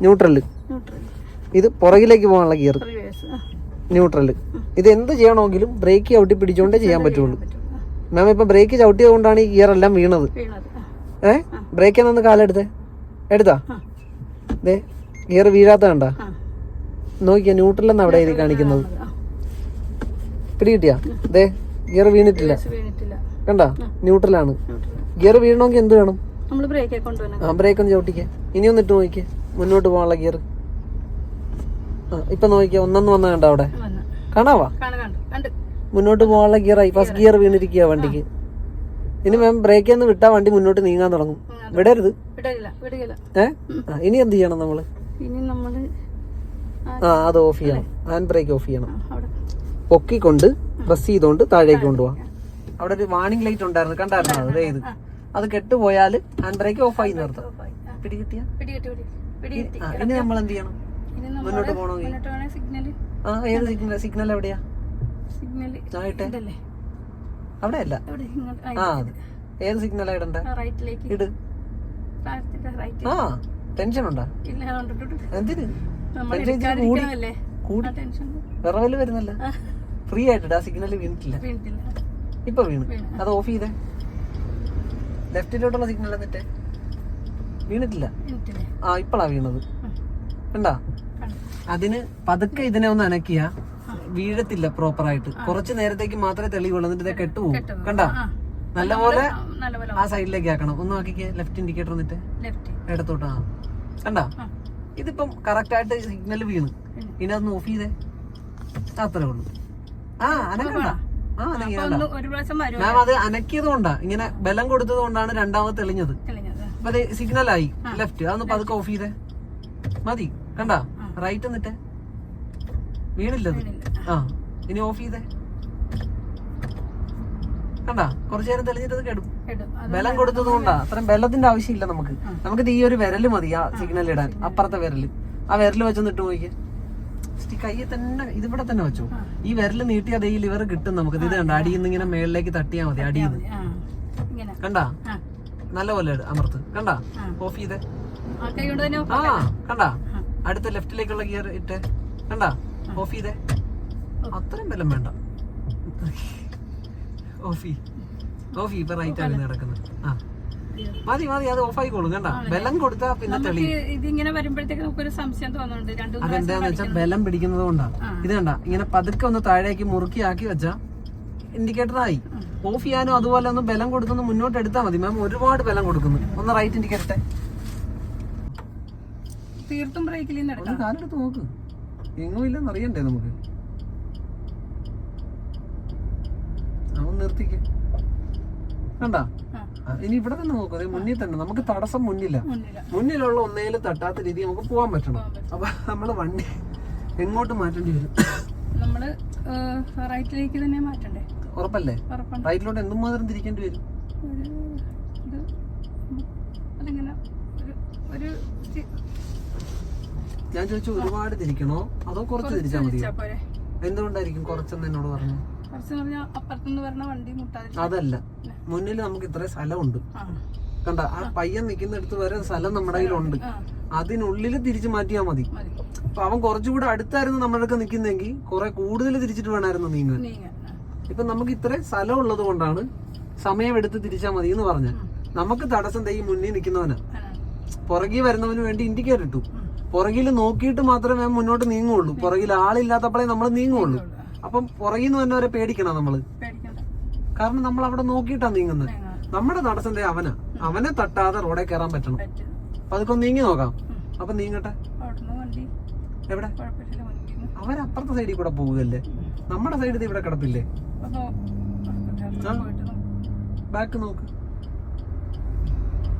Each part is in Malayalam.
ന്യൂട്രൽ ഇത് പുറകിലേക്ക് പോകാനുള്ള ഗിയർ ന്യൂട്രൽ ഇത് എന്ത് ചെയ്യണമെങ്കിലും ബ്രേക്ക് ചവിട്ടി പിടിച്ചുകൊണ്ടേ ചെയ്യാൻ പറ്റുള്ളൂ. മാം ഇപ്പൊ ബ്രേക്ക് ചവിട്ടിയത് കൊണ്ടാണ് ഈ ഗിയർ എല്ലാം വീണത്. ഏ? ബ്രേക്ക് എന്നൊന്ന് കാലെടുത്തേ. എടുത്താ? ദേ ഗിയർ വീഴാത്ത കണ്ട. നോക്കിയാ ന്യൂട്രൽ എന്നാ അവിടെ എഴുതി കാണിക്കുന്നത്. പിടി കിട്ടിയാ ദേ ഗിയർ വീണിട്ടില്ല. വീണിട്ടില്ല. കണ്ട? ന്യൂട്രലാണ് ഗിയർ വീഴണമെങ്കിൽ എന്ത് വേണം? നമ്മൾ ബ്രേക്ക് കൊണ്ടുവരണം. ആ ബ്രേക്ക് ഒന്ന് ചവിട്ടിക്കേ. ഇനി ഒന്ന് ഇട്ട് നോക്കിക്കേ. മുന്നോട്ട് പോകാനുള്ള ഗിയർ ആ ഇപ്പൊ നോക്കിയാ ഒന്നെന്ന് വന്ന കണ്ട അവിടെ? കാണാവാ? മുന്നോട്ട് പോകാനുള്ള ഗിയറായി ഫസ്റ്റ് ഗിയർ വീണിരിക്കുക വണ്ടിക്ക്. ഇനി മാം ബ്രേക്ക് ഒന്ന് വിട്ടാ വണ്ടി മുന്നോട്ട് നീങ്ങാൻ തുടങ്ങും. വിടരുത്. ഏ? ഇനി എന്ത് ചെയ്യണം നമ്മൾ? ആ അത് ഓഫ് ചെയ്യണം. ഹാൻഡ് ബ്രേക്ക് ഓഫ് ചെയ്യണം. പൊക്കിക്കൊണ്ട് പ്രസ് ചെയ്തുകൊണ്ട് താഴേക്ക് കൊണ്ടുപോവാ. അവിടെ ഒരു വാണിംഗ് ലൈറ്റ് ഉണ്ടായിരുന്നു. കണ്ടായിരുന്നു? അതായത്. അത് കെട്ടുപോയാൽ ഹാൻഡ് ബ്രേക്ക് ഓഫ് ആയി. നിർത്താം പിടികിട്ടിയ? പിടി കിട്ടിയ പിടി കിട്ടി പിടി പിടി ഇനി നമ്മൾ എന്ത് ചെയ്യണം? മുന്നോട്ട് പോകണമെങ്കിൽ ആ ഏത് സിഗ്നൽ സിഗ്നൽ എവിടെയാ? ആയിട്ടെ അവിടെ അല്ല ആ ഏത് സിഗ്നലാ ഇടണ്ടേ? ഇട്. ആ ടെൻഷൻ ഉണ്ടാ? എന്തിന്? കൂടി വിറവൽ വരുന്നല്ല? ഫ്രീ ആയിട്ട് ആ സിഗ്നൽ വീണിട്ടില്ല. ഇപ്പൊ വീണ്. അത് ഓഫ് ചെയ്തേ. ലെഫ്റ്റിലോട്ടുള്ള സിഗ്നൽ എന്നിട്ട്? വീണിട്ടില്ല. ആ ഇപ്പളാ വീണത്. കണ്ടാ? അതിന് പതുക്കെ ഇതിനെ ഒന്ന് അനക്കിയ വീഴത്തില്ല പ്രോപ്പർ ആയിട്ട്. കുറച്ച് നേരത്തേക്ക് മാത്രമേ തെളിവുള്ളൂ എന്നിട്ട് ഇത് കെട്ടുപോകും. കണ്ടാ. നല്ലപോലെ ആ, സൈഡിലേക്ക് ആക്കണം. ഒന്ന് നോക്കിക്കേ ലെഫ്റ്റ് ഇൻഡിക്കേറ്റർ എന്നിട്ട്? ലെഫ്റ്റ് ഇടത്തോട്ട് ആ. കണ്ടാ. ഇതിപ്പം കറക്റ്റ് ആയിട്ട് സിഗ്നൽ വീണ്. ഇനി അതൊന്ന് ഓഫ് ചെയ്തേ. അത്രേ ഉള്ളൂ. ആ അനക്കണ്ട. ഒരു പ്രാവശ്യം വരും. മാം അത് അനക്കിയത് കൊണ്ടാ ഇങ്ങനെ ബലം കൊടുത്തത് കൊണ്ടാണ് രണ്ടാമത് തെളിഞ്ഞത്. അത് ആയി ലെഫ്റ്റ് അതൊന്ന് പതുക്കെ ഓഫ് ചെയ്തേ. മതി. കണ്ടാ? റൈറ്റ് എന്നിട്ട്. വീണില്ലത്. ആ. ഇനി ഓഫ് ചെയ്തേ. കണ്ടാ? കുറച്ചു നേരം തെളിഞ്ഞിട്ട് കെടും. ബലം കൊടുത്തത് കൊണ്ടാ അത്രയും ബലത്തിന്റെ ആവശ്യമില്ല നമുക്ക്. നമുക്ക് ഈ ഒരു വിരൽ മതി ആ സിഗ്നൽ ഇടാൻ അപ്പുറത്തെ വിരൽ. ആ വിരൽ വെച്ചൊന്നിട്ട് പോയിക്കേ നോക്കിയേ. ഈ കയ്യിൽ തന്നെ ഇതിവിടെ തന്നെ വെച്ചു. ഈ വിരൽ നീട്ടി അതേ ലിവർ കിട്ടും നമുക്ക്. ഇത് കണ്ട അടിയിൽ നിന്ന് ഇങ്ങനെ മേളിലേക്ക് തട്ടിയാ മതി അടിയിൽ നിന്ന്. കണ്ടാ? നല്ല പോലെ അമർത്ത്. കണ്ടാ. ഓഫ് ചെയ്തേ. ആ കണ്ട അടുത്ത ലെഫ്റ്റിലേക്കുള്ള ഗിയർ ഇട്ട്. കണ്ടാ? ഓഫ് ചെയ്തേ. അത്രയും ബലം വേണ്ട. ഓഫ് ഓഫ് ഇപ്പൊ റൈറ്റ് ആണ് നടക്കുന്നത്. ആ. മതി മതി അത് ഓഫ് ആയിക്കോളും കണ്ട ബലം കൊടുത്താ പിന്നെ തെളി ഇതിങ്ങനെ വരുമ്പോഴത്തേക്ക് നമുക്കൊരു സംശയം തോന്നുന്നുണ്ട്. അതെന്താന്ന് വെച്ചാൽ ബലം പിടിക്കുന്നത് കൊണ്ടാ. ഇത് കണ്ട ഇങ്ങനെ പതുക്കെ ഒന്ന് താഴേക്ക് മുറുക്കി ആക്കി വെച്ചാ ഇൻഡിക്കേറ്റർ ആയി ഓഫ് ചെയ്യാനും അതുപോലെ ഒന്ന് ബലം കൊടുത്തൊന്ന് മുന്നോട്ട് എടുത്താൽ മതി. മാം ഒരുപാട് ബലം കൊടുക്കുന്നു. ഒന്ന് റൈറ്റ് ഇൻഡിക്കേറ്റർ തീർത്തും ബ്രേക്കിൽ നിന്ന് കാലെടുത്ത് നോക്ക്. എങ്ങും ഇല്ലെന്ന് അറിയണ്ടേ നമുക്ക്? അവൻ നിർത്തിക്ക്. കണ്ടാ? ഇനി ഇവിടെ തന്നെ നോക്കൂ ദേ മുന്നിൽ തന്നെ. നമുക്ക് തടസ്സം മുന്നില്ല മുന്നിലുള്ള ഒന്നേലും തട്ടാത്ത രീതി നമുക്ക് പോകാൻ പറ്റണം. അപ്പൊ നമ്മൾ വണ്ടി എങ്ങോട്ട് മാറ്റേണ്ടി വരും? നമ്മൾ റൈറ്റിലേക്ക് തന്നെ മാറ്റണ്ടേ? ഉറപ്പല്ലേ? റൈറ്റിലോട്ട് എന്തുമാത്രം തിരിക്കേണ്ടി വരും. ഞാൻ ചോദിച്ചു ഒരുപാട് തിരിക്കണോ? അതോ കുറച്ച് തിരിച്ചാൽ മതിയോ? പോരെ. എന്തുകൊണ്ടായിരിക്കും കുറച്ചെന്ന് എന്നോട് പറഞ്ഞു? അതല്ല. മുന്നിൽ നമുക്ക് ഇത്രയും സ്ഥലമുണ്ട്. കണ്ട ആ പയ്യൻ നിൽക്കുന്നിടത്ത് വരെ സ്ഥലം നമ്മുടെ കയ്യിലുണ്ട്. അതിനുള്ളിൽ തിരിച്ചു മാറ്റിയാൽ മതി. അപ്പൊ അവൻ കുറച്ചുകൂടെ അടുത്തായിരുന്നു നമ്മളൊക്കെ നിൽക്കുന്നെങ്കിൽ കുറെ കൂടുതൽ തിരിച്ചിട്ട് വേണമായിരുന്നു നീങ്ങാൻ. ഇപ്പൊ നമുക്ക് ഇത്രയും സ്ഥലം ഉള്ളത് കൊണ്ടാണ് സമയമെടുത്ത് തിരിച്ചാൽ മതി എന്ന് പറഞ്ഞാൽ നമുക്ക് തടസ്സം തൈ മുന്നിൽ നിൽക്കുന്നവനാ. പുറകിൽ വരുന്നവന് വേണ്ടി ഇൻഡിക്കേറ്റർ ഇട്ടു. പുറകിൽ നോക്കിയിട്ട് മാത്രമേ മുന്നോട്ട് നീങ്ങുള്ളൂ. പുറകിൽ ആളില്ലാത്തപ്പോഴേ നമ്മൾ നീങ്ങുള്ളൂ. അപ്പം പുറകിൽ നിന്ന് തന്നെ വന്നവരെ പേടിക്കണം നമ്മൾ? കാരണം നമ്മൾ അവിടെ നോക്കിയിട്ടാ നീങ്ങുന്നത്. നമ്മുടെ തടസ്സന്റെ അവനാ. അവനെ തട്ടാതെ റോഡേ കയറാൻ പറ്റണം. പറ്റും. അപ്പൊ അതൊക്കെ നീങ്ങി നോക്കാം. അപ്പൊ നീങ്ങട്ടെ? എവിടെ? അവരപ്പുറത്തെ സൈഡിൽ കൂടെ പോവുകയല്ലേ? നമ്മുടെ സൈഡിൽ ഇവിടെ കിടപ്പില്ലേ. ബാക്ക് നോക്ക്.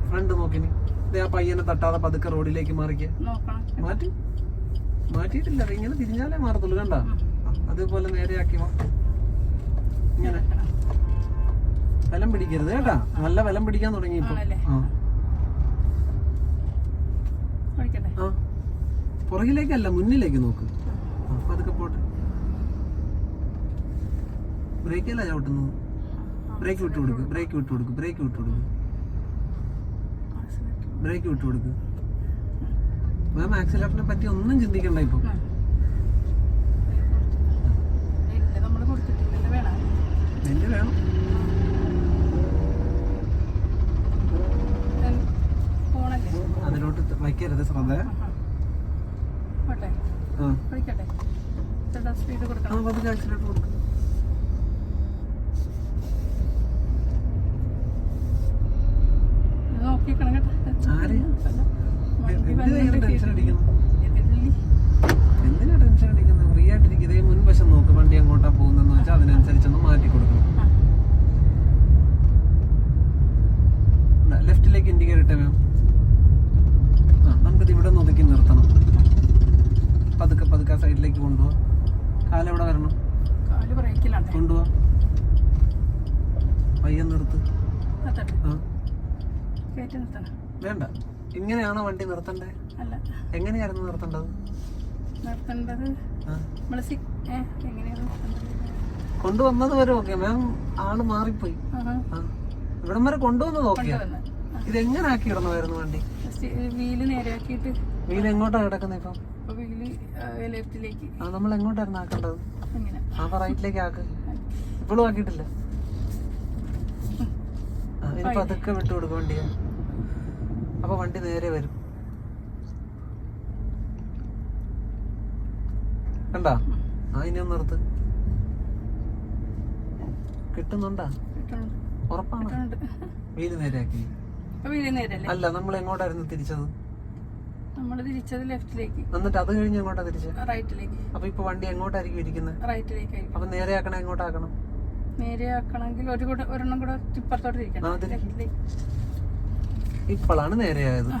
ഫ്രണ്ട് നോക്കിനി. ആ പയ്യനെ തട്ടാതെ പതുക്കെ റോഡിലേക്ക് മാറിക്ക. മാറ്റി. മാറ്റിയിട്ടില്ല. ഇങ്ങനെ തിരിഞ്ഞാലേ മാറത്തുള്ളൂ കണ്ട? അതേപോലെ നേരെയാക്കി വാ. ഇങ്ങനെ. ബലം പിടിക്കരുത് കേട്ടാ. നല്ല വലം പിടിക്കാൻ തുടങ്ങി ഇപ്പൊ? ആ. പുറകിലേക്കല്ല മുന്നിലേക്ക് നോക്ക്. അപ്പൊ പതുക്കെ പോട്ടെ. ബ്രേക്കല്ല ചവിട്ടുന്നത് ബ്രേക്ക് വിട്ടു കൊടുക്ക് ബ്രേക്ക് വിട്ടു കൊടുക്ക് ബ്രേക്ക് വിട്ടു കൊടുക്ക്. ബ്രേക്ക് വിട്ടു കൊടുക്ക്. മാം ആക്സിലേറ്ററിനെ പറ്റി ഒന്നും ചിന്തിക്കണ്ട ഇപ്പൊ. നെല്ല് വേണം. അതിലോട്ട് വയ്ക്കരുത് ശ്രദ്ധ. പതുക്കെ കൊടുക്കും. എന്തിനാ ടെൻഷൻ അടിക്കുന്നത് ഫ്രീ ആയിട്ടിരിക്കുന്നത് മുൻവശം നോക്ക് വണ്ടി എങ്ങോട്ടാ പോകുന്നതെന്ന് വെച്ചാൽ അതിനനുസരിച്ചൊന്ന് മാറ്റി കൊടുക്കണം ആ. ലെഫ്റ്റിലേക്ക് ഇൻഡിക്കേറ്റ് ഇട്ടേ മാം ആ നമുക്കിത് ഇവിടെ ഒന്ന് ഒതുക്കി നിർത്തണം പതുക്കെ പതുക്കെ സൈഡിലേക്ക് കൊണ്ടുപോവാ കാലെവിടെ വരണം കാൽ ബ്രേക്കിലാണ്ടേ കൊണ്ടുപോവാ പയ്യെ നിർത്ത് നിർത്തട്ടെ ആ കയറ്റി നിർത്തണം വേണ്ട. ഇങ്ങനെയാണോ വണ്ടി നിർത്തണ്ടേ? അല്ല. എങ്ങനെയായിരുന്നു നിർത്തേണ്ടത്? എങ്ങനെയാണ് കൊണ്ടുവന്നത് വരെ ഓക്കെ. മാം ആൾ മാറിപ്പോയി. ഇവിടം വരെ കൊണ്ടുവന്നത് ഓക്കെ ഇത് എങ്ങനെ ആക്കി ഇടണമായിരുന്നു വണ്ടി? വീൽ നേരെയാക്കിയിട്ട് വീൽ എങ്ങോട്ടാ കിടക്കുന്നത് ഇപ്പം? ആ നമ്മൾ എങ്ങോട്ടായിരുന്നു ആക്കേണ്ടത്? ആ അപ്പൊ റൈറ്റിലേക്ക് ആക്ക്. ഇപ്പോഴും ആക്കിയിട്ടില്ല. ആ, ഇനി പതുക്കെ വിട്ടു വണ്ടിയെ അപ്പൊ വണ്ടി നേരെ വരും. കണ്ടാ? ആ ഇനി ഒന്ന് നിർത്ത്. കിട്ടുന്നുണ്ടാ? ഉറപ്പാണ്? വീട് വീൽ നേരെയാക്കി. അപ്പോൾ അല്ല നമ്മൾ എങ്ങോട്ടായിരുന്നു തിരിച്ചത്? നമ്മൾ തിരിച്ചത് ലെഫ്റ്റിലേക്ക്. എന്നിട്ട് അത് കഴിഞ്ഞ് എങ്ങോട്ടാ തിരിച്ചത് റൈറ്റിലേക്ക്. അപ്പൊ ഇപ്പൊ വണ്ടി എങ്ങോട്ടായിരിക്കും ഇരിക്കുന്നത് റൈറ്റിലേക്ക് അപ്പൊ നേരെയാക്കണം എങ്ങോട്ടാക്കണം? നേരെ ആക്കണമെങ്കിൽ ഒരു കൂടെ ഒരെണ്ണം കൂടെ ഇപ്പുറത്തോട്ട് ഇരിക്കണം ഇപ്പോഴാണ് നേരെയായത്.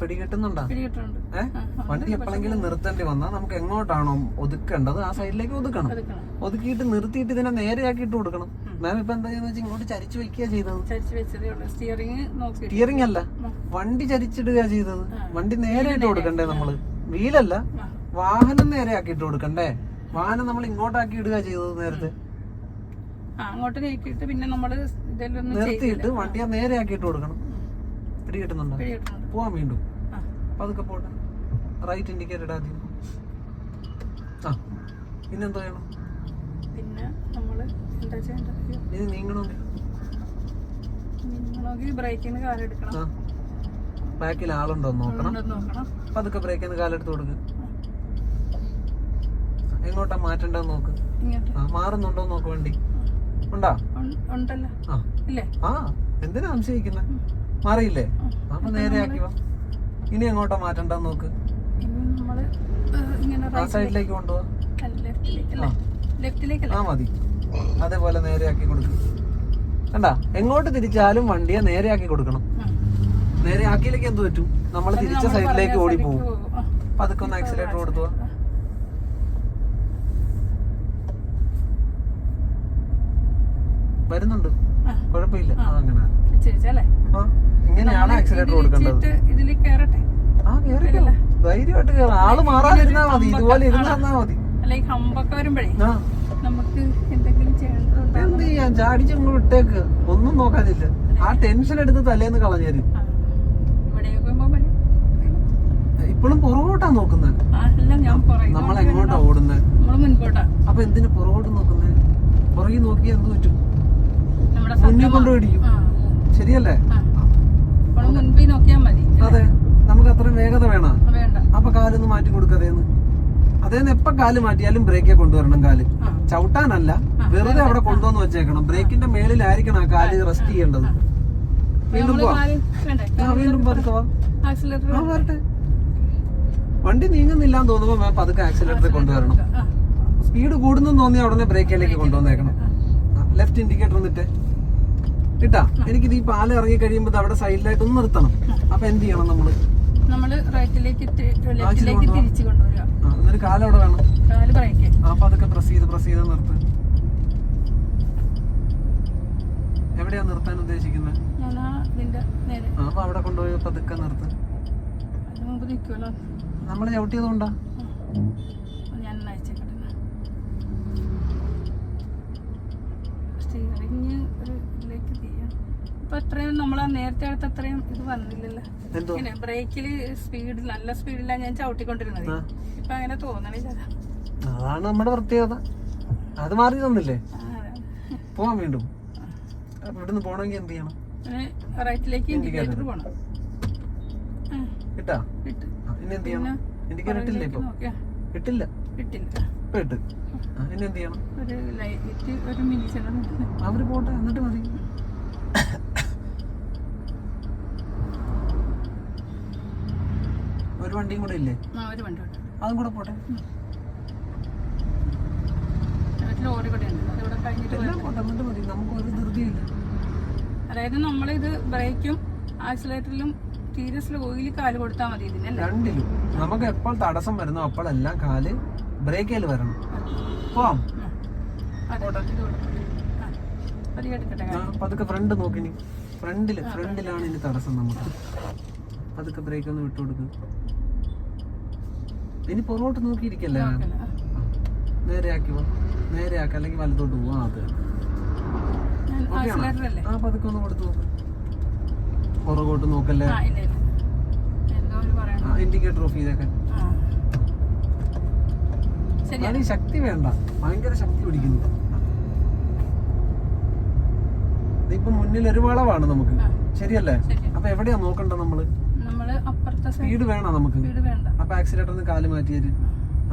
പിടി കിട്ടുന്നുണ്ടാ? പിടി കിട്ടുന്നുണ്ട്. ഏ? ആ, ആ, വണ്ടി എപ്പോഴെങ്കിലും നിർത്തേണ്ടി വന്നാൽ നമുക്ക് എങ്ങോട്ടാണോ ഒതുക്കേണ്ടത് ആ സൈഡിലേക്ക് ഒതുക്കണം. ഒതുക്കിയിട്ട് നിർത്തിയിട്ട് ഇതിനെ നേരെയാക്കിയിട്ട് കൊടുക്കണം. മാം ഇപ്പൊ എന്താ ചെയ്യുന്നത് ഇങ്ങോട്ട് ചരിച്ചു വെക്കുക ചെയ്തത്. സ്റ്റിയറിംഗ് അല്ല. വണ്ടി ചരിച്ചിടുക ചെയ്തത്. വണ്ടി നേരെ ഇട്ട് കൊടുക്കണ്ടേ നമ്മൾ? വീലല്ല. വാഹനം നേരെയാക്കിയിട്ട് കൊടുക്കണ്ടേ? വാഹനം നമ്മൾ ഇങ്ങോട്ടാക്കി ഇടുക ചെയ്തത് നേരത്തെ. അങ്ങോട്ട് നീക്കിയിട്ട് പിന്നെ നമ്മൾ ഇതെല്ലാം നിർത്തിയിട്ട് വണ്ടിയെ നേരെയാക്കിയിട്ട് കൊടുക്കണം. പിടി കിട്ടുന്നുണ്ടോ? പോവാൻ വീണ്ടും. പതുക്കെ പോട്ടെ. റൈറ്റ് ഇൻഡിക്കേറ്റർ ആദ്യം. ആ. പിന്നെന്താ ചെയ്യണം പിന്നെ നമ്മൾ എന്താ ചെയ്യേണ്ടത് ഇത് നീങ്ങണമെങ്കിൽ. നിങ്ങളൊക്കെ ബ്രേക്കിൽ നിന്ന് കാലെടുക്കണം ബാക്കിൽ ആളുണ്ടോ നോക്കണം. പതുക്കെ ബ്രേക്കിൽ നിന്ന് കാലെടുത്ത് കൊടുക്ക്. എങ്ങോട്ടാ മാറ്റണ്ടോ നോക്ക്. മാറുന്നുണ്ടോ നോക്ക് വണ്ടി. ഉണ്ടാ? ഉണ്ടല്ലോ. ആ. എന്തിനാ സംശയിക്കുന്നത് മാറിയില്ലേ? അപ്പൊ നേരെയാക്കി വാ. ഇനി എങ്ങോട്ടാ മാറ്റണ്ടെന്ന് നോക്ക്. ആ സൈഡിലേക്ക് കൊണ്ടുപോവാ ആ. മതി. അതേപോലെ നേരെയാക്കി കൊടുക്കും. കണ്ടാ? എങ്ങോട്ട് തിരിച്ചാലും വണ്ടിയെ നേരെയാക്കി കൊടുക്കണം. നേരെ ആക്കിയിലേക്ക് എന്ത് പറ്റും? നമ്മൾ തിരിച്ച സൈഡിലേക്ക് ഓടി പോകും. അതൊക്കെ ഒന്ന് ആക്സിലേറ്റർ കൊടുത്തു വരുന്നുണ്ട്. കുഴപ്പമില്ല. ആ. ഇങ്ങനെയാണ് ആക്സിലേറ്റർ കൊടുക്കേണ്ടത്. ഇതിൽ കേറട്ടെ. ആ ധൈര്യമായിട്ട് ആൾ മാറാതിരുന്നാ മതി. ഇതുപോലെ ഇരുന്നാ മതി. അല്ല ഈ ഹമ്പൊക്കെ വരുമ്പോഴേ ആ. നമുക്ക് എന്തെങ്കിലും എന്ത് ചെയ്യാൻ? ചാടിച്ചങ്ങ് വിട്ടേക്ക് ഒന്നും നോക്കാനില്ല. ആ ടെൻഷൻ എടുത്ത് തലേന്ന് കളഞ്ഞു ഇപ്പോഴും പുറകോട്ടാ നോക്കുന്നത് നമ്മൾ എങ്ങോട്ടാ ഓടുന്നത് അപ്പൊ എന്തിനു പുറകോട്ട് നോക്കുന്നത് പുറകിൽ നോക്കിയാൽ എന്ത് പറ്റും? മുന്നിൽ കൊണ്ട് പിടിക്കും ആ. ശരിയല്ലേ? മുൻപിൽ നോക്കിയാൽ മതി. അതെ നമുക്ക് അത്രയും വേഗത വേണം? അപ്പൊ കാലൊന്ന് മാറ്റി കൊടുക്കതേന്ന്. അതേന്ന് എപ്പ കാൽ മാറ്റിയാലും ബ്രേക്കെ കൊണ്ടുവരണം കാൽ. ചവിട്ടാനല്ല വെറുതെ അവിടെ കൊണ്ടുവന്ന് വെച്ചേക്കണം. ബ്രേക്കിന്റെ മേളിലായിരിക്കണം ആ കാൽ റെസ്റ്റ് ചെയ്യേണ്ടത്. വീണ്ടും പോവാം. വീണ്ടും പതുക്കെ വാ. ആക്സിലേറ്റർ ആ വരട്ടെ. വണ്ടി നീങ്ങുന്നില്ല എന്ന് തോന്നുമ്പോ പതുക്കെ ആക്സിലേറ്ററിൽ കൊണ്ടുവരണം. സ്പീഡ് കൂടുന്നു തോന്നിയ ഉടനെ ബ്രേക്കിലേക്ക് കൊണ്ടുവന്നേക്കണം. ലെഫ്റ്റ് ഇൻഡിക്കേറ്റർ എന്നിട്ട്. കിട്ടാ. എനിക്കിത് ഈ പാൽ ഇറങ്ങി കഴിയുമ്പോൾ അവിടെ സൈഡിലായിട്ട് ഒന്ന് നിർത്തണം. അപ്പൊ എന്ത് ചെയ്യണം നമ്മൾ? നമ്മൾ റൈറ്റിലേക്ക് ലെഫ്റ്റിലേക്ക് തിരിച്ചു കൊണ്ടുവരിക. ആ, എന്നിട്ട് കാലം അവിടെ വേണം. കാൽ ബ്രേക്ക് ആ, അപ്പൊ അതൊക്കെ പ്രസ് ചെയ്ത് പ്രസ് ചെയ്ത് നിർത്ത്. എവിടെയാ നിർത്താൻ ഉദ്ദേശിക്കുന്നത്? അപ്പൊ അവിടെ കൊണ്ടുപോയി പതുക്കെ നിർത്ത്. നമ്മൾ ചവിട്ടിയതുകൊണ്ടാ ഞാൻ അയച്ചേക്കട്ടെ. സ്റ്റിയറിങ് ഒരു ഇപ്പൊ ഇത്രയും നമ്മൾ നേരത്തെ അടുത്ത് അത്രയും ഇത് വന്നില്ലല്ലോ. ഇങ്ങനെ ബ്രേക്കിൽ സ്പീഡ് നല്ല സ്പീഡിലാണ് ഞാൻ ചവിട്ടിക്കൊണ്ടിരുന്നത്. ഇപ്പൊ അങ്ങനെ തോന്നണില്ല. അതാണ് നമ്മുടെ പ്രത്യേകത. അത് മാറി തന്നില്ലേ? പോവാൻ വീണ്ടും. ഇവിടുന്ന് പോണെങ്കിൽ എന്ത് ചെയ്യണം? റൈറ്റിലേക്ക് ഇൻഡിക്കേറ്റർ പോണം. ഇട്ട്. ഇനി എന്ത് ചെയ്യണം? ഇൻഡിക്കേറ്റർ ഇട്ടില്ല ഇപ്പൊ? ഇട്ടില്ല. ഇട്ടില്ല. ഇപ്പൊ ഇട്ട്. ഇനി എന്ത് ചെയ്യണം? ഒരു ലൈറ്റ് ഒരു മിനിറ്റ് അവർ പോട്ടെ എന്നിട്ട് മതി. ഒരു വണ്ടിയും കൂടെ ഇല്ലേ? ആ ഒരു വണ്ടി ഉണ്ട്. അതും കൂടെ പോട്ടെ. ഒരു ലോറി കൂടെ ഉണ്ട്. അതിവിടെ കഴിഞ്ഞിട്ട് എല്ലാം പോട്ടെ മതി. നമുക്ക് ഒരു ധൃതിയില്ല. അതായത് നമ്മളിത് ബ്രേക്കും ആക്സിലേറ്ററിലും തീരെ സ്ലോയിൽ കാൽ കൊടുത്താൽ മതി ഇതിനല്ലേ രണ്ടിലും. നമുക്ക് എപ്പോൾ തടസ്സം വരുന്നോ അപ്പോഴെല്ലാം കാൽ ബ്രേക്കിൽ വരണം. പോവാം. പതുക്കെ ഫ്രണ്ട് നോക്കിനി ഫ്രണ്ടിൽ ഫ്രണ്ടിലാണ് ഇനി. തടസ്സം നമുക്ക്. പതുക്കെ ബ്രേക്ക് ഒന്ന് വിട്ടു ഇനി പുറകോട്ട് നോക്കിയിരിക്കല്ലേ? നേരെയാക്കി. നേരെ ആക്കി പോ നേരെ ആക്കി അല്ലെങ്കിൽ വലത്തോട്ട് പോവാ അത്. ആ പതുക്കെ ഒന്ന് കൊടുത്തു നോക്ക്. പുറകോട്ട് നോക്കല്ലേ? ഇൻഡിക്കേറ്റർ ഓഫ് ചെയ്തേക്കാൻ അതിന് ശക്തി വേണ്ട. ഭയങ്കര ശക്തി പിടിക്കുന്നു. ഇപ്പൊ മുന്നിൽ ഒരു വളവാണ് നമുക്ക്. ശരിയല്ലേ? ശരി അപ്പൊ എവിടെയാ നോക്കണ്ട നമ്മൾ? സ്പീഡ് വേണം നമുക്ക്? വേണ്ട. അപ്പൊ ആക്സിലേറ്ററിന് കാൽ മാറ്റിയത്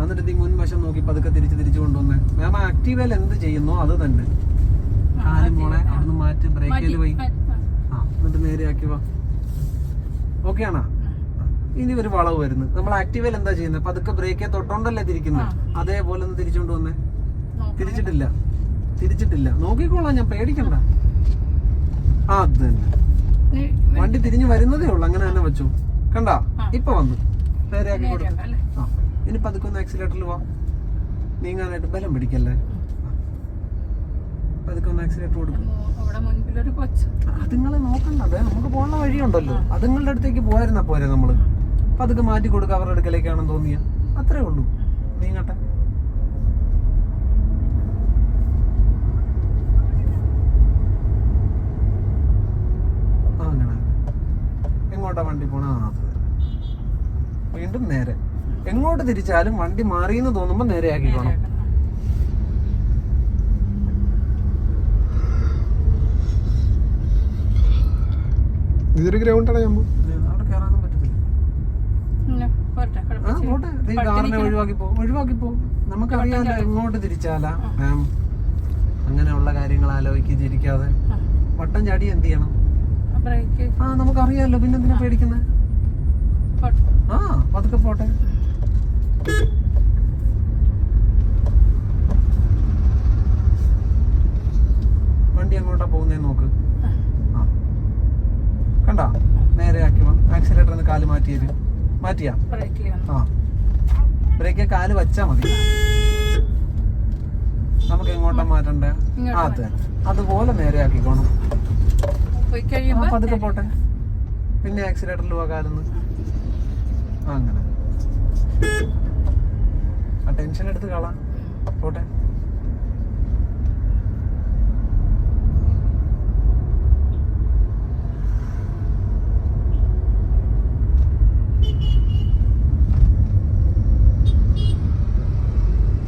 എന്നിട്ട് ഈ മുൻവശം നോക്കി പതുക്കെ തിരിച്ച് തിരിച്ചു കൊണ്ടുവന്ന്. മാം ആക്റ്റീവയിൽ എന്ത് ചെയ്യുന്നു അത് തന്നെ. കാൽ മോളെ അവിടുന്ന് മാറ്റി ബ്രേക്കിൽ പോയി. ആ, എന്നിട്ട് നേരെ ആക്കി വാ. ഓക്കെ ആണോ? ഇനി ഒരു വളവ് വരുന്നു. നമ്മൾ ആക്റ്റീവയിൽ എന്താ ചെയ്യുന്നത് പതുക്കെ ബ്രേക്കെ തൊട്ടോണ്ടല്ലേ തിരിക്കുന്നത് അതേപോലെ ഒന്ന് തിരിച്ചോണ്ട് വന്നേ തിരിച്ചിട്ടില്ല. തിരിച്ചിട്ടില്ല. നോക്കിക്കോളാം ഞാൻ പേടിക്കണ്ട. ആ. അത് തന്നെ. വണ്ടി തിരിഞ്ഞു വരുന്നതേ ഉള്ളു. അങ്ങനെ തന്നെ വെച്ചു. കണ്ടാ? ഇപ്പൊ വന്നു. നേരെ ആക്കി കൊടുക്കും? ആ. ഇനി പതുക്കെ ഒന്ന് ആക്സിലേറ്ററിൽ വാ. നീങ്ങാനായിട്ട് ബലം പിടിക്കല്ലേ? പതുക്കെ ഒന്ന് ആക്സിലേറ്റർ കൊടുക്കും. അതുങ്ങളെ നോക്കണ്ട. അതെ നമുക്ക് പോകുന്ന വഴിയുണ്ടല്ലോ. അതുങ്ങളുടെ അടുത്തേക്ക് പോയായിരുന്നാ പോരെ നമ്മൾ? പതുക്കെ മാറ്റി കൊടുക്കുക അവരുടെ അടുക്കലേക്കാണെന്ന് തോന്നിയ. അത്രേ ഉള്ളൂ. നീങ്ങട്ടെ. എങ്ങോട്ടാ വണ്ടി പോണ അത്. വീണ്ടും നേരെ. എങ്ങോട്ട് തിരിച്ചാലും വണ്ടി മാറിയെന്ന് തോന്നുമ്പോ നേരെയാക്കി ആക്കിക്കോണം നേരെയാക്കാം. ഇതൊരു ഗ്രൗണ്ടാണ് ഞാൻ. പോട്ടെ. ഈ കാറിനെ ഒഴിവാക്കി പോ ഒഴിവാക്കി പോ. നമുക്കറിയാലോ എങ്ങോട്ട് തിരിച്ചാലാ. മാം അങ്ങനെയുള്ള കാര്യങ്ങൾ ആലോചിക്കാതെ ചിരിക്കാതെ. വട്ടം ചാടി എന്ത് ചെയ്യണം? ആ ബ്രേക്ക് ആ നമുക്കറിയാലോ പിന്നെന്തിനാ പേടിക്കുന്നത്. ആ പതുക്കെ പോട്ടെ. വണ്ടി എങ്ങോട്ടാ പോകുന്നേ നോക്ക്. ആ. കണ്ട? നേരെ ആക്കി ആക്സിലേറ്ററിന് കാൽ മാറ്റിയത് മാറ്റിയാ? ആ. ബ്രേക്ക് കാൽ വെച്ചാ മതി. നമുക്ക് എങ്ങോട്ടാ മാറ്റണ്ടേ? ആ അതെ. അതുപോലെ നേരെ ആക്കിക്കോണം പതുക്കെ പോട്ടെ. പിന്നെ ആക്സിലേറ്ററിൽ പോകാ കാലൊന്ന്. ആ അങ്ങനെ. ആ ടെൻഷൻ എടുത്ത് കളാം. പോട്ടെ.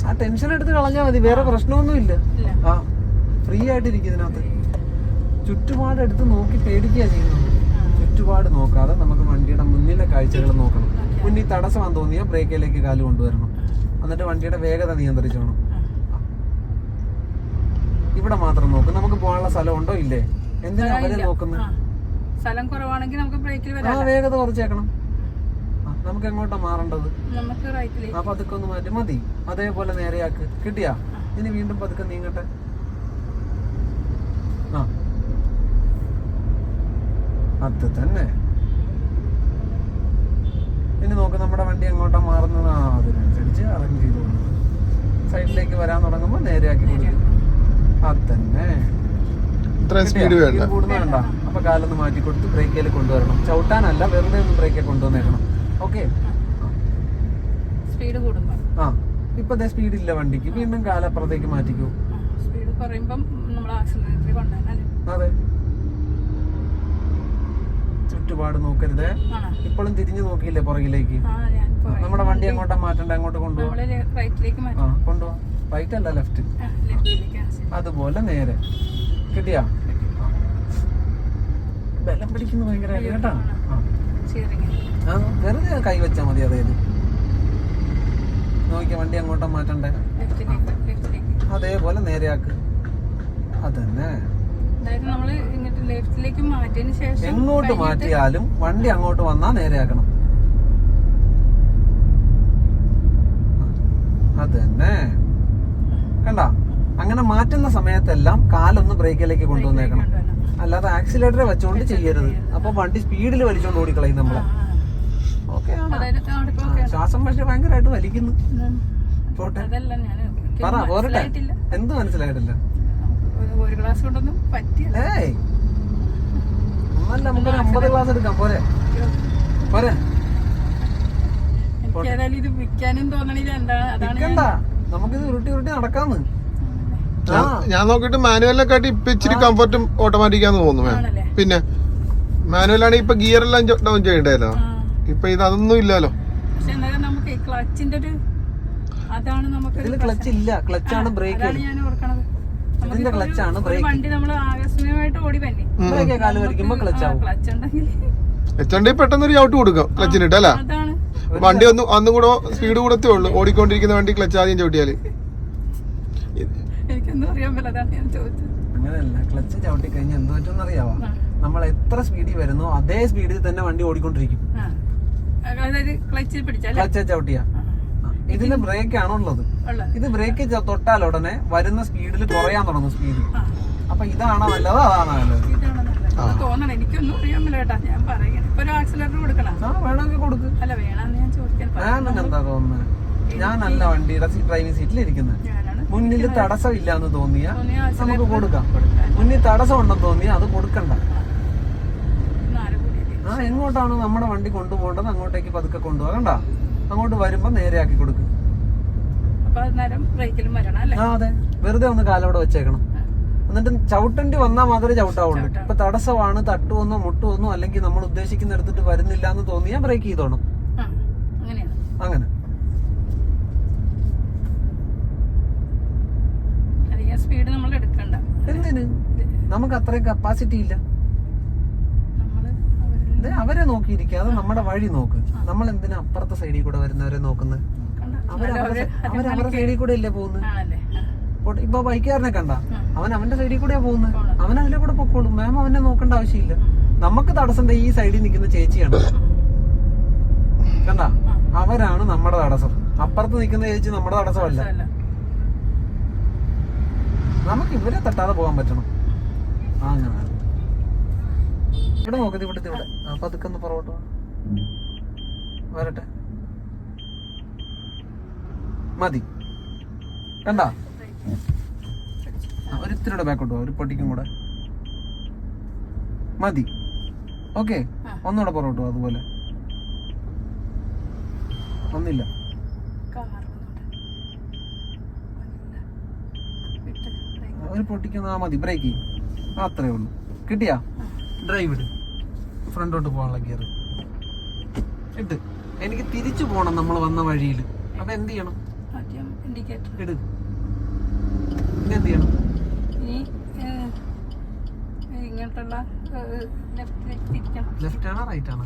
ആ ടെൻഷൻ എടുത്ത് കളഞ്ഞാൽ മതി. വേറെ പ്രശ്നമൊന്നുമില്ല. ആ ഫ്രീ ആയിട്ടിരിക്കും ഇതിനകത്ത്. ചുറ്റുപാട് എടുത്ത് നോക്കി പേടിക്കുക ചെയ്യുന്നത്. ചുറ്റുപാട് നോക്കാതെ നമുക്ക് വണ്ടിയുടെ മുന്നിലെ കാഴ്ചകൾ നോക്കണം. മുന്നിൽ തടസ്സമാണെന്ന് തോന്നിയാൽ ബ്രേക്കിലേക്ക് കാൽ കൊണ്ടുവരണം. എന്നിട്ട് വണ്ടിയുടെ വേഗത നിയന്ത്രിച്ചോണം. ഇവിടെ മാത്രം നോക്കും. നമുക്ക് പോകാനുള്ള സ്ഥലം ഉണ്ടോ ഇല്ലേ. എന്തിനാ അവരെ നോക്കുന്നത്. സ്ഥലം കുറവാണെങ്കിൽ നമുക്ക് ബ്രേക്കിൽ ആ വരാം. വേഗത കുറച്ചേക്കണം. നമുക്ക് എങ്ങോട്ടാ മാറേണ്ടത്? ആ പതുക്കെ ഒന്ന് മാറ്റി. മതി. അതേപോലെ നേരെയാക്ക്. കിട്ടിയാ? ഇനി വീണ്ടും പതുക്കെ നീങ്ങട്ടെ. ആ. അത് തന്നെ. ഇനി നോക്ക് നമ്മുടെ വണ്ടി എങ്ങോട്ടാ മാറുന്നത്? ആ അതിനനുസരിച്ച് അറേഞ്ച് ചെയ്തു സൈഡിലേക്ക് വരാൻ തുടങ്ങുമ്പോൾ നേരെയാക്കി കൊടുക്കും. അതന്നെ. അപ്പൊ കാലൊന്ന് മാറ്റി കൊടുത്ത് ബ്രേക്കിൽ കൊണ്ടുവരണം. ചവിട്ടാനല്ല വെറുതെ ഒന്ന് ബ്രേക്കിൽ കൊണ്ടുവന്നേക്കണം. ഓക്കെ? സ്പീഡ് ആ ഇപ്പൊ സ്പീഡ് ഇല്ല വണ്ടിക്ക്. വീണ്ടും കാലപ്പുറത്തേക്ക് മാറ്റിക്കൂ. സ്പീഡ് കുറയുമ്പം നമ്മൾ കൊണ്ടുവരാനല്ലേ അതെ. ചുറ്റുപാട് നോക്കരുത്. ഇപ്പോഴും തിരിഞ്ഞു നോക്കിയില്ലേ പുറകിലേക്ക്. നമ്മുടെ വണ്ടി അങ്ങോട്ട് മാറ്റണ്ട? അങ്ങോട്ട് കൊണ്ടുപോകും ആ മാറ്റി റൈറ്റ് അല്ല ലെഫ്റ്റ് അതുപോലെ നേരെ. കിട്ടിയാ? ബലം പിടിക്കുന്നു ഭയങ്കര കേട്ടാ? ആ. വെറുതെ കൈ വെച്ചാ മതി അതായത്. നോക്കിയ വണ്ടി അങ്ങോട്ടും മാറ്റണ്ടേ? അതേപോലെ നേരെയാക്ക്. അതന്നെ. അതായത് നമ്മൾ ഇങ്ങോട്ട് ലെഫ്റ്റിലേക്ക് മാറ്റിയതിന് ശേഷം എങ്ങോട്ട് മാറ്റിയാലും വണ്ടി അങ്ങോട്ട് വന്നാ നേരെയാക്കണം അത് തന്നെ കണ്ട? അങ്ങനെ മാറ്റുന്ന സമയത്തെല്ലാം കാലൊന്ന് ബ്രേക്കിലേക്ക് കൊണ്ടുവന്നേക്കണം. അല്ലാതെ ആക്സിലേറ്റർ വെച്ചോണ്ട് ചെയ്യരുത്. അപ്പൊ വണ്ടി സ്പീഡിൽ വലിച്ചോണ്ട് ഓടിക്കളയും നമ്മളെ. ഓക്കെ ശ്വാസം പക്ഷെ ഭയങ്കരമായിട്ട് വലിക്കുന്നു. പോട്ടെ. പറ പോരട്ടെ. എന്ത് മനസ്സിലായിട്ടില്ല? ഒരു- ക്ലാസ് ഗ്ലാസ് കൊണ്ടൊന്നും പറ്റില്ല നമുക്കൊരു അമ്പത് എടുക്കാം. പോരെ. പോരെ. ഇത് വിൽക്കാനും തോന്നണില്ല. അതാണ് നിക്കണ്ട നമുക്കിത് ഉരുട്ടി ഉരുട്ടി നടക്കാന്ന്. ഞാൻ നോക്കിട്ട് മാനുവലിനെ കാട്ടി ഇപ്പൊ ഇച്ചിരി കംഫർട്ടും ഓട്ടോമാറ്റിക്കാന്ന് തോന്നുന്നു മാം ആണല്ലേ? പിന്നെ മാനുവലാണ് ഇപ്പൊ ഗിയർ എല്ലാം ഡൗൺ ചെയ്യണ്ടായിരുന്നോ ആ. ഇപ്പൊ ഇത് അതൊന്നും ഇല്ലല്ലോ. ക്ലച്ചിന്റെ ഒരു അതാണ് നമുക്ക് ക്ലച്ച് ഇല്ല. ക്ലച്ചാണ് ബ്രേക്ക് ഞാൻ ഓർക്കണത്. ഇതിന്റെ ക്ലച്ച് ആണ് വണ്ടി നമ്മൾ ആകസ്മികമായിട്ട് ഓടി തന്നെ ബ്രേക്ക് കാൽ വലിക്കുമ്പോ ക്ലച്ച് ആവും. ക്ലച്ച് ഉണ്ടെങ്കിൽ. എച്ചണ്ടി പെട്ടെന്ന് ഒരു ചവിട്ട് കൊടുക്കാം ക്ലച്ചിനിട്ട് അല്ല? അതാണ്. വണ്ടി ഒന്ന് അന്നും കൂടെ സ്പീഡ് കൂടത്തേ ഉള്ളൂ. ഓടിക്കൊണ്ടിരിക്കുന്ന വണ്ടി ക്ലച്ച് ആദ്യം ചവിട്ടിയാൽ. എനിക്കൊന്നും അറിയാൻ ഞാൻ ചോദിച്ചത്. അങ്ങനെയല്ല ക്ലച്ച് ചവിട്ടി കഴിഞ്ഞാൽ എന്ത് പറ്റുമെന്ന് അറിയാവോ നമ്മൾ എത്ര സ്പീഡിൽ വരുന്നോ അതേ സ്പീഡിൽ തന്നെ വണ്ടി ഓടിക്കൊണ്ടിരിക്കും. ആ. ക്ലച്ചിൽ പിടിച്ചല്ലേ ക്ലച്ച് ചവിട്ടിയ. ഇതിന് ബ്രേക്ക് ആണോ ഉള്ളത്? ഉള്ളത്. ഇത് ബ്രേക്ക് തൊട്ടാൽ ഉടനെ വരുന്ന സ്പീഡിൽ കുറയാൻ തുടങ്ങും സ്പീഡ് അപ്പൊ ഇതാണോ നല്ലത്? അതാണോ നല്ലത്? തോന്നണം. എനിക്കൊന്നും അറിയാൻ ഞാൻ പറയണം. ഇപ്പൊ ഒരു ആക്സിലേറ്റർ കൊടുക്കണം? ആ വേണമെങ്കിൽ കൊടുക്ക്. അല്ല വേണമെന്ന് ഞാൻ ചോദിക്കാൻ എന്താ തോന്നുന്നത് ഞാനല്ല വണ്ടിയുടെ ഡ്രൈവിംഗ് സീറ്റിൽ ഇരിക്കുന്നത് മുന്നിൽ തടസ്സം എന്ന് തോന്നിയ നമുക്ക് കൊടുക്കാം. മുന്നിൽ തടസ്സം ഉണ്ടെന്ന് തോന്നിയ അത് കൊടുക്കണ്ട. ആ എങ്ങോട്ടാണ് നമ്മുടെ വണ്ടി കൊണ്ടുപോകേണ്ടത്? അങ്ങോട്ടേക്ക് പതുക്കെ കൊണ്ടുപോകണ്ട. കണ്ട അങ്ങോട്ട് വരുമ്പോ നേരെയാക്കി കൊടുക്കും. ആ അതെ. വെറുതെ ഒന്ന് കാലോടെ വെച്ചേക്കണം. എന്നിട്ട് ചവിട്ടേണ്ടി വന്നാൽ മാത്രമേ ചവിട്ടാവുള്ളൂ. ഇപ്പൊ തടസ്സമാണ് തട്ടുവന്നോ മുട്ടുവന്നോ അല്ലെങ്കിൽ നമ്മൾ ഉദ്ദേശിക്കുന്ന എടുത്തിട്ട് വരുന്നില്ല എന്ന് തോന്നിയാൽ ബ്രേക്ക് ചെയ്തോണം. അങ്ങനെ. സ്പീഡ് നമ്മൾ എടുക്കണ്ട. എന്തിന്? നമുക്ക് അത്രയും കപ്പാസിറ്റി ഇല്ല. അവരിൽ അവരെ നോക്കിയിരിക്കാതെ നമ്മുടെ വഴി നോക്ക്. നമ്മൾ എന്തിനാ അപ്പുറത്തെ സൈഡിൽ കൂടെ വരുന്നവരെ നോക്കുന്നത് അവരവരെ സൈഡിൽ കൂടെ അല്ലേ പോകുന്നത് ഇപ്പൊ ബൈക്കുകാരനെ കണ്ട? അവൻ അവന്റെ സൈഡിൽ കൂടെയാ പോകുന്നത് അവൻ അതിലെ കൂടെ പൊക്കോളും. മാം അവനെ നോക്കേണ്ട ആവശ്യമില്ല. നമുക്ക് തടസ്സം ഈ സൈഡിൽ നിൽക്കുന്ന ചേച്ചിയാണ്. കണ്ട? അവരാണ് നമ്മുടെ തടസ്സം. അപ്പുറത്ത് നിൽക്കുന്ന ചേച്ചി നമ്മുടെ തടസ്സമല്ല. നമുക്ക് ഇവരെ തട്ടാതെ പോകാൻ പറ്റണം. അങ്ങനെ. ഇവിടെ നോക്കത് ഇവിടുത്തെ ഇവിടെ. അപ്പൊ അതൊക്കെ ഒന്ന് പുറകോട്ട്. വരട്ടെ. മതി. കണ്ട? ഒരിത്തിരിയുടെ ബാക്കോട്ട് പോവാ ഒരു പൊട്ടിക്കും കൂടെ. മതി. ഓക്കെ. ഒന്നുകൂടെ പുറകോട്ടോ അതുപോലെ. ഒന്നില്ല. ഒരു പൊട്ടിക്കുന്ന മതി. ബ്രേക്ക് അത്രേ ഉള്ളൂ. കിട്ടിയാ? ഡ്രൈവ് ഇട്. ഫ്രണ്ടോട്ട് പോകാനുള്ള ഗിയർ ഇട്ട്. എനിക്ക് തിരിച്ചു പോകണം നമ്മൾ വന്ന വഴിയിൽ. അപ്പൊ എന്ത് ചെയ്യണം? ഇട്. ഇനി എന്ത് ചെയ്യണം? ഇങ്ങോട്ടുള്ള ലെഫ്റ്റ് ആണോ റൈറ്റ് ആണോ.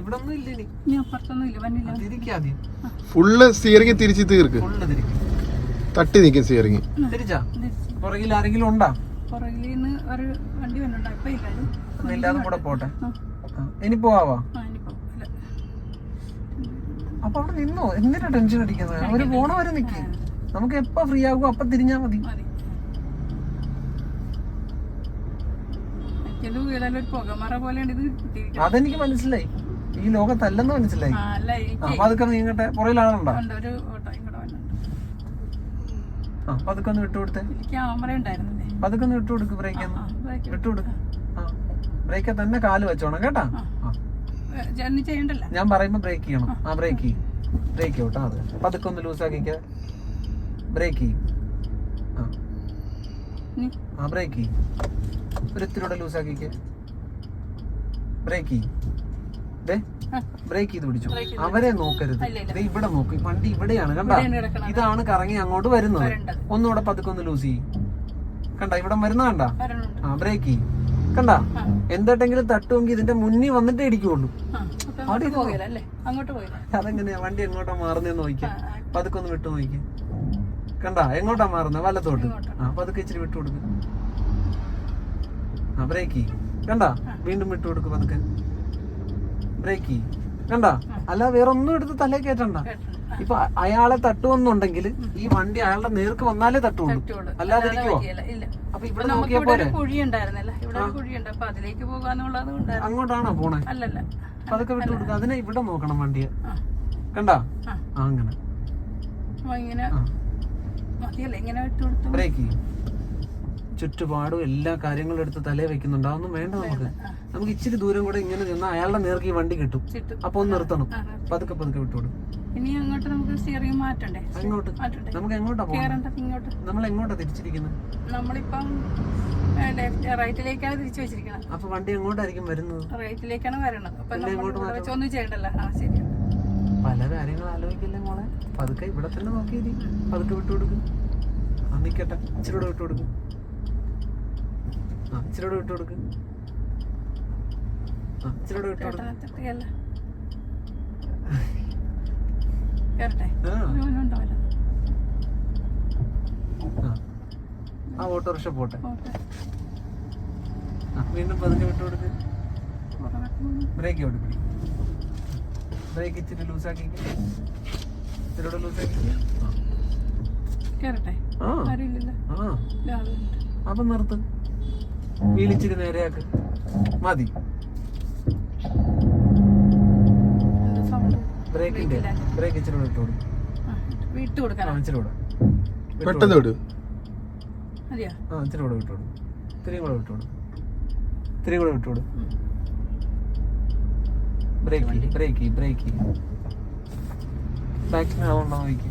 ഇവിടെ ഒന്നും ഇല്ല ഇനി. ഇനി അപ്പുറത്തൊന്നും ഇല്ല വന്നില്ല തിരിക്കാദ്യം ഫുള്ള് സ്റ്റിയറിംഗ് തിരിച്ച് തീർക്ക്. ഫുള്ള് തിരിക്കും. തട്ടി നിൽക്കും സ്റ്റിയറിംഗ് തിരിച്ചാ. പുറകിൽ ആരെങ്കിലും ഉണ്ടാ? പുറകിൽ നിന്ന് ഒരു വണ്ടി കൂടെ പോട്ടെ? ഇനി പോവാ. അപ്പൊ അവിടെ നിന്നോ? എന്തിനാ ടെൻഷൻ അടിക്കുന്നത്? അവർ പോണവരെ നിക്ക്. നമുക്ക് എപ്പോ ഫ്രീ ആകുമോ അപ്പൊ തിരിഞ്ഞാ മതി. അതെനിക്ക് മനസ്സിലായി. ഈ ലോകത്തല്ലെന്ന് മനസ്സിലായി. അപ്പൊ അതൊക്കെ നീങ്ങട്ടെ? പുറകിൽ ആളുണ്ടോ ഉണ്ട് ഒരു ഓട്ടോയും കൂടെ വന്നിട്ടുണ്ട് ആ അപ്പൊ അതൊക്കെ ഒന്ന് വിട്ടുകൊടുത്തേ എനിക്ക് ക്യാമറ ഉണ്ടായിരുന്നില്ലേ? ഒന്ന് വിട്ടുകൊടുക്ക് ബ്രേക്ക് ആ ബ്രേക്ക് വിട്ടുകൊടുക്ക് ആ ബ്രേക്ക് തന്നെ കാൽ വെച്ചോണം കേട്ടാ? ഞാൻ പറയുമ്പോ ബ്രേക്ക് ചെയ്യണം. ആ ബ്രേക്ക് ചെയ്യും. ബ്രേക്ക് ചെയ്യോട്ടാ അത്. അപ്പൊ അതൊക്കെ ഒന്ന് ലൂസ് ആക്കിക്ക. ബ്രേക്ക് ചെയ്യും. ആ. ബ്രേക്ക് ചെയ്യും. ലൂസ് ആക്കിക്ക. ബ്രേക്ക് ചെയ്യും. ബ്രേക്ക് ചെയ്ത് പിടിച്ചു. അവരെ നോക്കരുത്. ദേ ഇവിടെ നോക്ക്. വണ്ടി ഇവിടെയാണ് കണ്ട? ഇതാണ് കറങ്ങി അങ്ങോട്ട് വരുന്നത്. ഒന്നുകൂടെ പതുക്കെ ഒന്ന് ലൂസ് ചെയ്യും. കണ്ട ഇവിടെ വരുന്ന കണ്ട? ആ ബ്രേക്ക് ചെയ്യും. കണ്ട? എന്തായിട്ടെങ്കിലും എന്തെങ്കിലും തട്ടുമെങ്കിൽ ഇതിന്റെ മുന്നിൽ വന്നിട്ടേ ഇടിക്കുള്ളൂ അതെങ്ങനെയാ? വണ്ടി എങ്ങോട്ടാ മാറുന്നതെന്ന് നോക്കിയാ. പതുക്കെ ഒന്ന് വിട്ടു നോക്കി കണ്ട? എങ്ങോട്ടാ മാറുന്നത്? വലത്തോട്ട്. ആ പതുക്കെ ഇച്ചിരി വിട്ടു കൊടുക്ക്. ആ ബ്രേക്ക് ചെയ്യും. കണ്ട? വീണ്ടും വിട്ടു കൊടുക്ക് പതുക്കെ. ബ്രേക്ക് ചെയ്യും. കണ്ട? അല്ല വേറെ ഒന്നും എടുത്ത് തലേ കയറ്റണ്ട. ഇപ്പൊ അയാളെ തട്ടുവെന്നുണ്ടെങ്കിൽ ഈ വണ്ടി അയാളുടെ നേർക്ക് വന്നാലേ തട്ടുള്ളൂ. അല്ലാതെ ഇരിക്കുവോ? അപ്പൊ ഇവിടെ നോക്കിയാ അങ്ങോട്ടാണോ പോണേ? അതൊക്കെ വിട്ടു കൊടുക്കുക അതിനെ ഇവിടെ നോക്കണം വണ്ടി കണ്ടോ? അങ്ങനെ. ബ്രേക്ക് ചെയ്യും. ചുറ്റുപാടും എല്ലാ കാര്യങ്ങളും എടുത്ത് തലേ വെക്കുന്നുണ്ട്. അതൊന്നും വേണ്ട നമുക്ക്. നമുക്ക് ഇച്ചിരി ദൂരം കൂടെ ഇങ്ങനെ നിന്ന് അയാളുടെ നേർക്ക് ഈ വണ്ടി കിട്ടും. അപ്പൊ ഒന്ന് നിർത്തണം. പതുക്കെ പതുക്കെ വിട്ടുകൊടുക്കും ഇനി അങ്ങോട്ട് നമുക്ക് സ്റ്റിയറിംഗ് മാറ്റണ്ടേ? അങ്ങോട്ട്. നമുക്ക് എങ്ങോട്ടാ ഇങ്ങോട്ട്. നമ്മൾ എങ്ങോട്ടാ തിരിച്ചിരിക്കുന്നത് നമ്മളിപ്പം റൈറ്റിലേക്കാണ് തിരിച്ചു വെച്ചിരിക്കുന്നത് അപ്പൊ വണ്ടി എങ്ങോട്ടായിരിക്കും വരുന്നത്? റൈറ്റിലേക്കാണ് വരണത്. അപ്പൊ ഒന്നും ചെയ്യണ്ടല്ലോ. ആ ശരി. പല കാര്യങ്ങൾ ആലോചിക്കില്ലേ മോളെ? പതുക്കെ ഇവിടെ തന്നെ നോക്കിയിരി. പതുക്കെ വിട്ടുകൊടുക്കും ആ നിക്കട്ടെ. ഇച്ചിരി കൂടെ വിട്ടുകൊടുക്കും ഇച്ചിരി കൂടെ വിട്ടുകൊടുക്കും ആ ഇച്ചിരി കൂടെ കേറട്ടെ. ആ. ഓട്ടോറിക്ഷ പോട്ടെ. വീണ്ടും പതുക്കെ വിട്ടു കൊടുക്ക്. ബ്രേക്ക് അവിടെ പിടി ബ്രേക്ക് ഇച്ചിരി ലൂസാക്കി ഇച്ചിരി ലൂസാക്കി കേറട്ടെ. ആ. അപ്പൊ നിർത്ത്. വീലിച്ചിരി നേരെയാക്ക് മതി. ബ്രേക്ക് ബ്രേക്ക് ബ്രേക്കിന്റെ ബ്രേക്ക് ഇച്ചിരി ബ്രേക്ക് ഇട്ട് കൊടുക്കും വിട്ടു ബ്രേക്ക് കൊടുക്കണം ഇച്ചിരി കൂടെ. ബ്രേക്ക് പെട്ടെന്ന് ബ്രേക്ക് മതിയോ? ആ ഇച്ചിരി കൂടെ വിട്ടു കൊടുക്കും ഇത്തിരിയും കൂടെ വിട്ടു കൊടുക്കും ബ്രേക്ക് കൂടെ വിട്ടു കൊടുക്കും. ബ്രേക്ക് ബ്രേക്ക് ബ്രേക്ക് ബാക്കിന് ആളുണ്ടോ നോക്കി